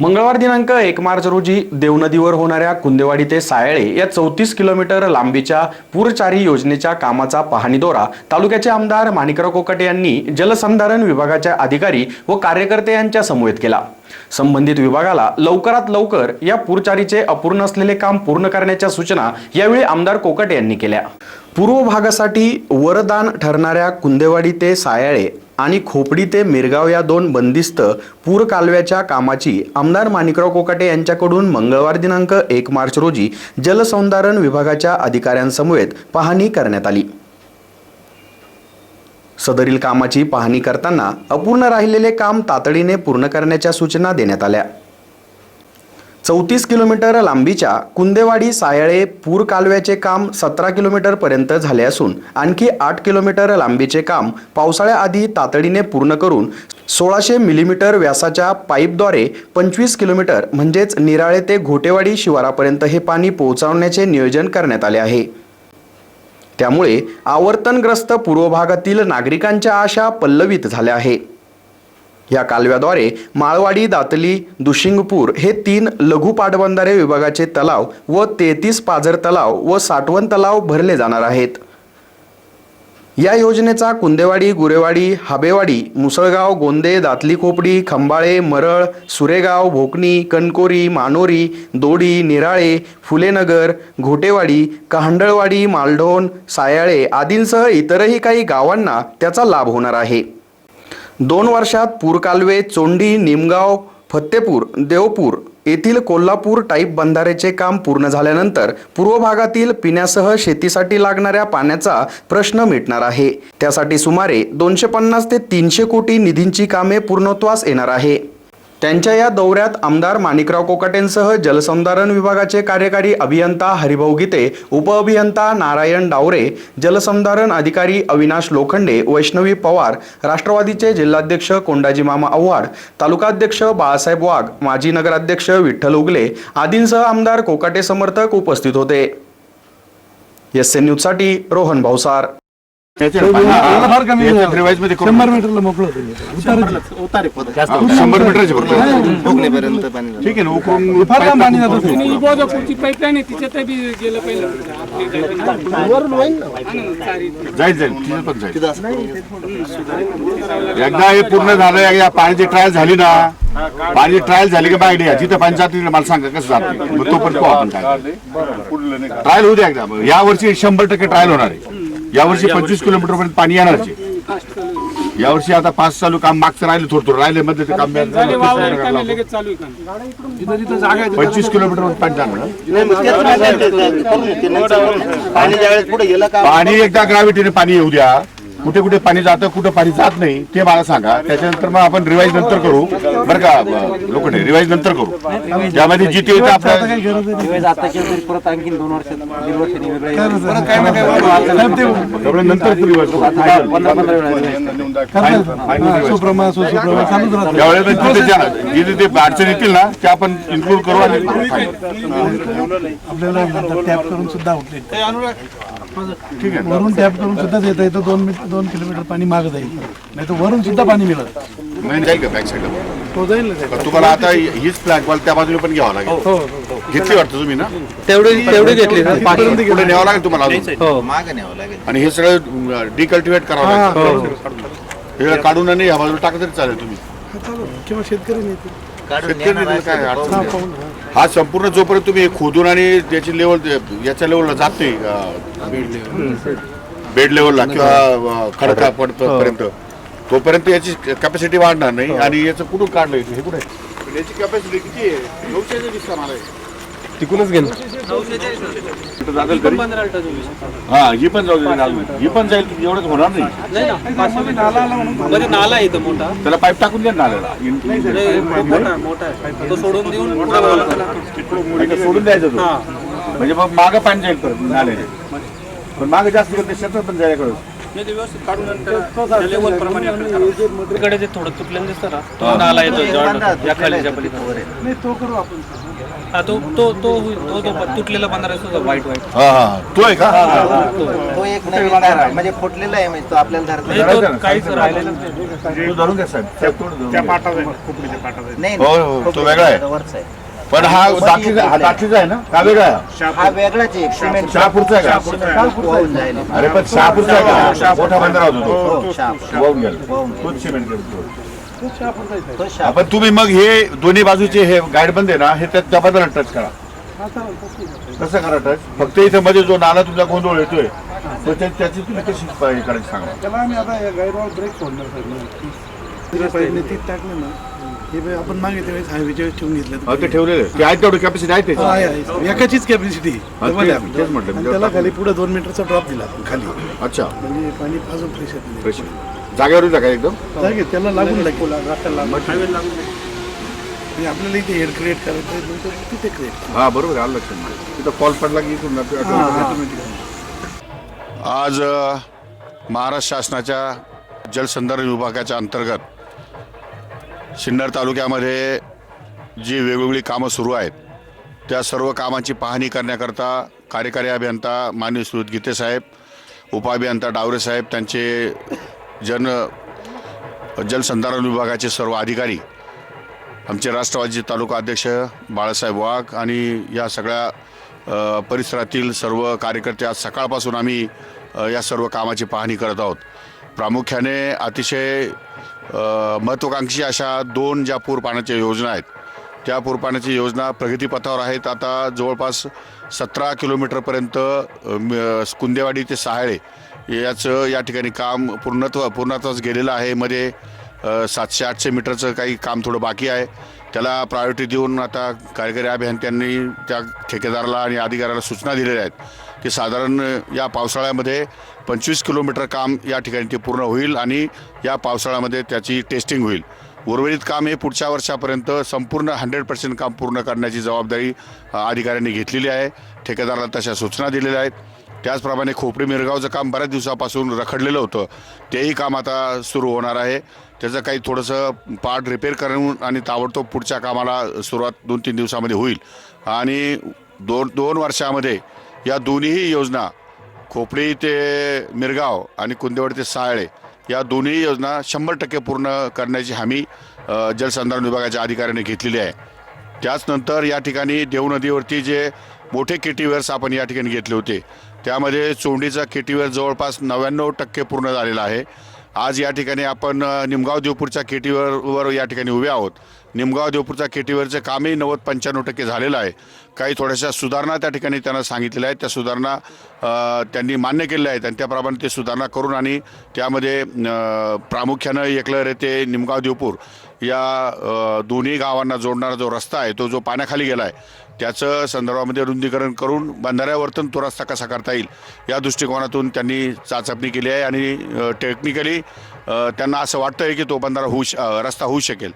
मंगळवार दिनांक एक मार्च रोजी देवनदीवर होणाऱ्या कुंदेवाडी ते सायळे या चौतीस किलोमीटर लांबीच्या पूरचारी योजनेच्या कामाचा पाहणी दौरा तालुक्याचे आमदार माणिकराव कोकटे यांनी जलसंधारण विभागाच्या अधिकारी व कार्यकर्ते यांच्या समवेत केला. संबंधित विभागाला लवकरात लवकर या पुरचारीचे अपूर्ण असलेले काम पूर्ण करण्याच्या सूचना यावेळी आमदार कोकट यांनी केल्या. पूर्व भागासाठी वरदान ठरणाऱ्या कुंदेवाडी ते सायाळे आणि खोपडी ते मिरगाव या दोन बंदिस्त पूर कालव्याच्या कामाची आमदार माणिकराव कोकाटे यांच्याकडून मंगळवार दिनांक एक मार्च रोजी जलसंधारण विभागाच्या अधिकाऱ्यांसमवेत पाहणी करण्यात आली. सदरील कामाची पाहणी करताना अपूर्ण राहिलेले काम तातडीने पूर्ण करण्याच्या सूचना देण्यात आल्या. चौतीस किलोमीटर लांबीच्या कुंदेवाडी सायळे पूर कालव्याचे काम सतरा किलोमीटर पर्यंत झाले असून आणखी आठ किलोमीटर लांबीचे काम पावसाळ्याआधी तातडीने पूर्ण करून सोळाशे मिलीमीटर व्यासाच्या पाईपद्वारे पंचवीस किलोमीटर म्हणजेच निराळे ते घोटेवाडी शिवारापर्यंत हे पाणी पोहोचवण्याचे नियोजन करण्यात आले आहे. त्यामुळे आवर्तनग्रस्त पूर्व भागातील नागरिकांच्या आशा पल्लवित झाल्या आहे. या कालव्याद्वारे माळवाडी दातली दुशिंगपूर हे तीन लघु पाटबंधारे विभागाचे तलाव व तेहतीस पाझर तलाव व साठवण तलाव भरले जाणार आहेत. या योजनेचा कुंदेवाडी गुरेवाडी हाबेवाडी मुसळगाव गोंदे दातली खोपडी खंबाळे मरळ सुरेगाव भोकणी कणकोरी मानोरी दोडी निराळे फुलेनगर घोटेवाडी कहांडळवाडी मालढोण सायाळे आदींसह इतरही काही गावांना त्याचा लाभ होणार आहे. दोन वर्षात पूरकालवे चोंडी निमगाव फत्तेपूर देवपूर येथील कोल्हापूर टाईप बंधारेचे काम पूर्ण झाल्यानंतर पूर्व भागातील पिण्यासह शेतीसाठी लागणाऱ्या पाण्याचा प्रश्न मिटणार आहे. त्यासाठी सुमारे दोनशे पन्नास ते तीनशे कोटी निधींची कामे पूर्णत्वास येणार आहे. त्यांच्या या दौऱ्यात आमदार माणिकराव कोकाटेंसह जलसंधारण विभागाचे कार्यकारी अभियंता हरिभाऊ गीते उपअभियंता नारायण डावरे जलसंधारण अधिकारी अविनाश लोखंडे वैष्णवी पवार राष्ट्रवादीचे जिल्हाध्यक्ष कोंडाजी मामा आव्हाड तालुकाध्यक्ष बाळासाहेब वाघ माजी नगराध्यक्ष विठ्ठल उगले आदींसह आमदार कोकाटे समर्थक उपस्थित होते. एस एन न्यूजसाठी रोहन भावसार फार कमी. शंभर मीटरला मोकळं होतं. मी. उतारच. शंभर मीटरचे फक्त कोकणीपर्यंत पाणी जातं. ठीक आहे ना उकळून फार काम पाणी जातं. आणि गोदापूरची पाईपलाईन आहे तिच्यात बी गेलं पहिलं. जाईल जाईल. तिथे पण जाईल. एकदा हे पूर्ण झालं या पाण्याची ट्रायल झाली ना. पाण्याची ट्रायल झाली का बायडी जिथं पाणी जाते तिथं मला सांगा कसं जाते मग तो पण पाहू आपण काय. ट्रायल होऊ द्या एकदा. या वर्षी शंभर टक्के ट्रायल होणार आहे. या वर्षी पंचवीस किलोमीटर पर्यंत पाणी येणार या वर्षी आता पाच चालू काम मागचं राहिलं थोडं थोडं. राहिले मध्ये ते काम पंचवीस किलोमीटर पर्यंत पाणी जाणार पाणी एकदा ग्रॅव्हिटीने पाणी येऊ द्या. कुठे कुठे पाणी जातं कुठे पाणी जात नाही ते मला सांगा. त्याच्यानंतर मग आपण रिवाईज नंतर करू. बरं का लोक रिवाईज नंतर करू. त्यामध्ये जिथे येतं आता आपलं काही गरज आहे परत आणखी दोन वर्षात दीड वर्षांनी वेगळे नाही. काय ना काय साहेब, ते त्यामुळे नंतर. हा, जिथे ते अडचण येतील ना ते आपण इन्क्लूड करू आणि आपल्याला टॅप करून सुद्धा आउटलेट ठीक आहे. वरून टॅप करून सुद्धा देता येतं. दोन मीटर दोन किलोमीटर पाणी मागं जाईल नाही तर वरून सुद्धा पाणी मिळत. नाही जाईल का बॅक साईडला तो जाईल ना साहेब. तुम्हाला आता हीच फ्लॅट मला त्या बाजूला पण घ्यावं लागेल. घेतली वाटतं तुम्ही ना? तेवढी तेवढी घेतली पुढे न्यावं लागेल तुम्हाला अजून? मागं न्यावं लागेल. आणि हे सगळं डिकल्टिवेट करावं लागेल. हे काढून आणि ह्या बाजूला टाकलं तरी चालेल तुम्ही. हा, चालेल. किंवा शेतकरी नेते. शेतकरी नाही काय अडचण नाही. हा संपूर्ण जोपर्यंत तुम्ही खोदून आणि त्याची लेवल याच्या लेवलला जात नाही बेड लेवलला किंवा अं, खडका पर्यंत तोपर्यंत याची कॅपॅसिटी वाढणार नाही आणि याचं कुठून काढलं हे? कुठे? आहे? याची कॅपॅसिटी किती आहे? वीस मला आहे. तिकूनच तरी? हा ही पण जाऊ दे अजून. ही पण जाईल एवढंच होणार नाही मध्ये नाला आहे इथं मोठा त्याला पाईप टाकून द्या ना नाल्याला. मोठा मोठा आहे तो सोडून देऊन पुढे त्याला. सोडून द्यायचं तो. म्हणजे मग मागं पाणी जाईल परत नाल्याने पण मागं जास्त गेलं ते शेतात पण जायला कळत नाही, ते व्यवस्थित काढून नंतर त्या level प्रमाणे आपल्याला करावं. इकडे जे थोडं तुटलेलं दिसतं ना तो नाला येतो जवळ या खालीच्या पलीकडे नाही तो करू आपण हा तो तो तो तो तो तुटलेला हा हा. तो आहे का? तो एक नवीन म्हणजे फुटलेला आहे म्हणजे तो आपल्याला धरता. येईल. म्हणजे तो काहीच राहिलेला नाही. तो धरून घ्या साहेब. साहेब थोडं धरून घ्या. नाही हो, हो, तो नाही, वेगळा आहे. वरचा आहे. पण हा दाखलीचा हा दाखलीचा आहे. ना? का वेगळा आहे? हा वेगळाच आहे सिमेंट शहापूरचा आहे का? वाहून जायला. अरे पण शहापूरचा आहे का? मोठा बंदर होतो तो. हो, शहापूर. वाहून गेला. वाहून तोच सिमेंट करतो. आपण तुम्ही मग हे दोन्ही बाजूचे हे गाईड बंद आहे ना हे त्या टच करा. कसं करा टच फक्त इथं मध्ये जो नाला तुमचा गोंधळ येतोय तो त्याची तुम्ही कशी करायची सांगा. त्याला आम्ही आता या गाईडवर ब्रेक सोडणार सर पाहिजे ती टाकलं ना. हे बे आपण मागे त्यावेळेस हायवेच्या वेळेस ठेवून घेतलं ते ठेवलेलं. ते आहे तेवढी कॅपॅसिटी आहे त्याची. एकाचीच कॅपॅसिटी तेच- म्हटलं. त्याला खाली पुढे दोन मीटरचा ड्रॉप दिला खाली. अच्छा. म्हणजे पाणी अजून फ्रेश फ्रेश जागेवर येतं का एकदम. जागे त्याला लागून लागेल. म्हणजे आपल्याला इथे हेड क्रिएट करायचं आहे, नंतर तिथे क्रिएट हा बरोबर आहे, आलं लक्षात. तिथं फॉल पडला की इथून जातो, ऑटोमॅटिक. आज अ, महाराष्ट्र शासनाच्या जलसंधारण विभागाच्या अंतर्गत सिन्नर तालुक्यामध्ये जी वेगवेगळी कामं सुरू आहेत त्या सर्व कामांची पाहणी करण्याकरता कार्यकारी अभियंता माननीय सुरत गीते साहेब उपअभियंता डावरे साहेब त्यांचे जन जलसंधारण विभागाचे सर्व अधिकारी आमचे राष्ट्रवादीचे तालुका अध्यक्ष बाळासाहेब वाघ आणि या सगळ्या परिसरातील सर्व कार्यकर्ते आज सकाळपासून आम्ही या सर्व कामाची पाहणी करत आहोत. प्रामुख्याने अतिशय महत्त्वाकांक्षी अशा दोन ज्या पूर पाण्याच्या योजना आहेत त्या पूर पाण्याची योजना प्रगतीपथावर आहेत. आता जवळपास सतरा किलोमीटरपर्यंत कुंदेवाडी ते सहाळे याचं या ठिकाणी काम पूर्णत्व पूर्णत्वास गेलेलं आहे. मध्ये सातशे आठशे मीटरचं काही काम थोडं बाकी आहे. त्याला प्रायोरिटी देऊन आता कार्यकारी अभियंत्यांनी त्या ठेकेदाराला आणि अधिकाऱ्याला सूचना दिलेल्या आहेत की साधारण या पावसाळ्यामध्ये पंचवीस किलोमीटर काम या ठिकाणी ते पूर्ण होईल आणि या पावसाळ्यामध्ये त्याची टेस्टिंग होईल. उर्वरित काम हे पुढच्या वर्षापर्यंत संपूर्ण हंड्रेड पर्सेंट काम पूर्ण करण्याची जबाबदारी अधिकाऱ्यांनी घेतलेली आहे. ठेकेदाराला तशा सूचना दिलेल्या आहेत. त्याचप्रमाणे खोपडी मिरगावचं काम बऱ्याच दिवसापासून रखडलेलं होतं. तेही काम आता सुरू होणार आहे. त्याचं काही थोडंसं पार्ट रिपेअर करून आणि ताबडतोब पुढच्या कामाला सुरुवात दोन तीन दिवसामध्ये होईल. आणि दोन दोन वर्षामध्ये या दोन्हीही योजना खोपडी ते मिरगाव आणि कुंदेवाडी ते साळे या दोन्ही योजना शंभर टक्के पूर्ण करण्याची हमी जलसंधारण विभागाच्या अधिकाऱ्यांनी घेतलेली आहे. त्याचनंतर या ठिकाणी देव नदीवरती जे मोठे केटीवेअर्स आपण या ठिकाणी घेतले होते. त्यामध्ये चोंडीचा केटीवेअर जवळपास नव्याण्णव टक्के पूर्ण झालेला आहे. आज या ठिकाणी आपण निमगाव देवपूरच्या केटीवर या ठिकाणी उभे आहोत. निमगाव देवपूरच्या केटीवरचं कामही नव्वद पंच्याण्णव टक्के झालेलं आहे. काही थोड्याशा सुधारणा त्या ठिकाणी त्यांना सांगितलेल्या आहेत. त्या सुधारणा त्यांनी मान्य केलेल्या आहेत आणि त्याप्रमाणे ते सुधारणा करून आणि त्यामध्ये प्रामुख्यानं एकलर ते निमगाव देवपूर. या दोन्ही गावांना जोडणारा जो रस्ता आहे तो जो पाण्याखाली गेला आहे त्याचं संदर्भामध्ये रुंदीकरण करून बंधाऱ्यावरतून तो रस्ता कसा करता येईल या दृष्टिकोनातून त्यांनी चाचपणी केली आहे आणि टेक्निकली त्यांना असं वाटतं आहे की तो बंधारा होऊ श रस्ता होऊ शकेल.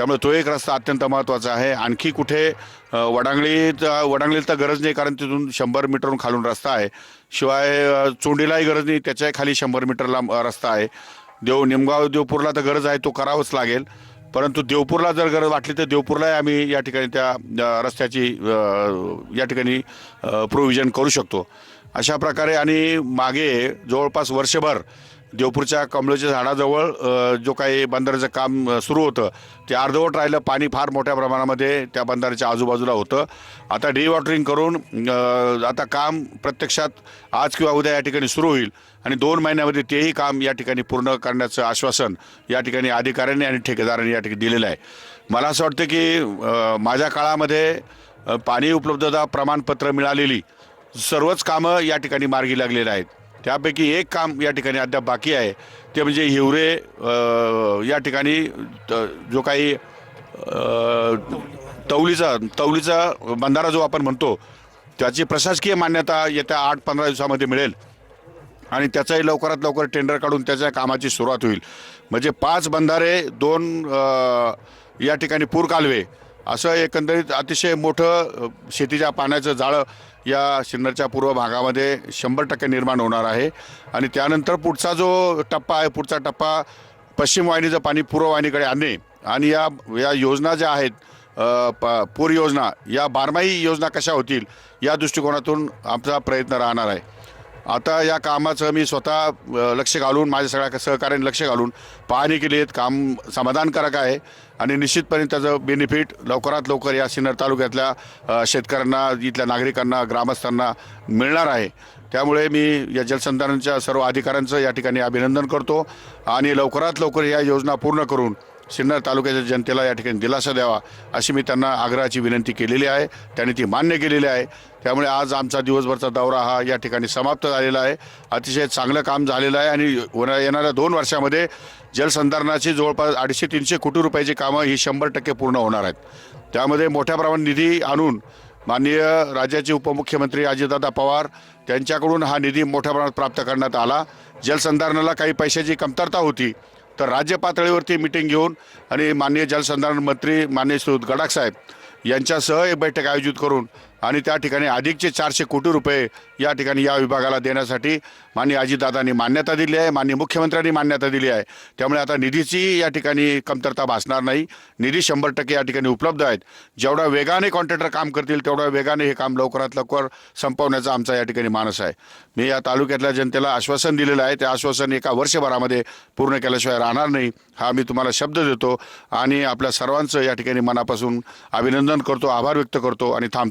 त्यामुळे तो एक रस्ता अत्यंत महत्त्वाचा आहे. आणखी कुठे अ, वडांगळीला तर गरज नाही कारण तिथून शंभर मीटरहून खालून रस्ता आहे. शिवाय चोंडीलाही गरज नाही त्याच्याही खाली शंभर मीटरला रस्ता आहे. देव निमगाव देवपूरला तर गरज आहे तो करावाच लागेल. परंतु देवपूरला जर गरज वाटली तर देवपूरलाही आम्ही या ठिकाणी त्या रस्त्याची या ठिकाणी प्रोव्हिजन करू शकतो. अशा प्रकारे आणि मागे जवळपास वर्षभर देवपूरच्या कमळच्या झाडाजवळ जो काही बंदराचं काम सुरू होतं ते अर्धवट राहिलं. पाणी फार मोठ्या प्रमाणामध्ये त्या बंदराच्या आजूबाजूला होतं. आता डिवॉटरिंग करून आता काम प्रत्यक्षात आज किंवा उद्या या ठिकाणी सुरू होईल. आणि दोन महिन्यामध्ये तेही काम या ठिकाणी पूर्ण करण्याचं आश्वासन या ठिकाणी अधिकाऱ्यांनी आणि ठेकेदारांनी या ठिकाणी दिलेलं आहे. मला असं वाटतं की माझ्या काळामध्ये पाणी उपलब्धता प्रमाणपत्र मिळालेली सर्वच कामं या ठिकाणी मार्गी लागलेली आहेत. त्यापैकी एक काम या ठिकाणी अद्याप बाकी आहे. ते म्हणजे हिवरे या ठिकाणी त- जो काही तवलीचा तौलीचा तौलीचा बंधारा जो आपण म्हणतो त्याची प्रशासकीय मान्यता येत्या आठ पंधरा दिवसामध्ये मिळेल. आणि त्याचाही लवकरात लवकर टेंडर काढून त्याच्या कामाची सुरुवात होईल. म्हणजे पाच बंधारे दोन या ठिकाणी पूर कालवे. असं एकंदरीत अतिशय मोठं शेतीच्या पाण्याचं जाळं या सिन्नरच्या पूर्व भागामध्ये शंभर टक्के निर्माण होणार आहे. आणि त्यानंतर पुढचा जो टप्पा आहे पुढचा टप्पा पश्चिम वाहिनीचं पाणी पूर्व वाहिनीकडे आणणे आणि या या योजना ज्या आहेत प पूर योजना या बारमाही योजना कशा होतील या दृष्टिकोनातून आमचा प्रयत्न राहणार आहे. आता या कामाचं मी स्वतः लक्ष घालून माझ्या सगळ्या सहकार्याने लक्ष घालून पाहणी केली आहेत. काम समाधानकारक आहे आणि निश्चितपणे त्याचं बेनिफिट लवकरात लवकर या सिन्नर तालुक्यातल्या शेतकऱ्यांना इथल्या नागरिकांना ग्रामस्थांना मिळणार आहे. त्यामुळे मी या जलसंधारणच्या सर्व अधिकाऱ्यांचं या ठिकाणी अभिनंदन करतो आणि लवकरात लवकर या योजना पूर्ण करून सिन्नर तालुक्याच्या जनतेला या ठिकाणी दिलासा द्यावा अशी मी त्यांना आग्रहाची विनंती केलेली आहे. त्यांनी ती मान्य केलेली आहे. त्यामुळे आज आमचा दिवसभरचा दौरा हा या ठिकाणी समाप्त झालेला आहे. अतिशय चांगलं काम झालेलं आहे आणि होणा येणाऱ्या दोन वर्षामध्ये जलसंधारणाची जवळपास अडीचशे तीनशे कोटी रुपयाची कामं ही शंभर टक्के पूर्ण होणार आहेत. त्यामध्ये मोठ्या प्रमाणात निधी आणून माननीय राज्याचे उपमुख्यमंत्री अजितदादा पवार त्यांच्याकडून हा निधी मोठ्या प्रमाणात प्राप्त करण्यात आला. जलसंधारणाला काही पैशाची कमतरता होती. तर राज्य पातळीवरती मिटिंग घेऊन आणि माननीय जलसंधारण मंत्री माननीय सुद गडाख साहेब यांच्यासह एक बैठक आयोजित करून आणि त्या ठिकाणी अधिकचे चारशे कोटी रुपये या ठिकाणी या विभागाला देण्यासाठी माननीय अजितदादांनी मान्यता दिली आहे माननीय मुख्यमंत्र्यांनी मान्यता दिली आहे. त्यामुळे आता निधीची या ठिकाणी कमतरता भासणार नाही. निधी शंभर टक्के या ठिकाणी उपलब्ध आहेत. जेवढ्या वेगाने कॉन्ट्रॅक्टर काम करतील तेवढ्या वेगाने हे काम लवकरात लवकर संपवण्याचा आमचा या ठिकाणी मानस आहे. मी या तालुक्यातल्या जनतेला आश्वासन दिलेलं आहे. ते आश्वासन एका वर्षभरामध्ये पूर्ण केल्याशिवाय राहणार नाही हा मी तुम्हाला शब्द देतो. आणि आपल्या सर्वांचं या ठिकाणी मनापासून अभिनंदन करतो आभार व्यक्त करतो आणि थांबतो.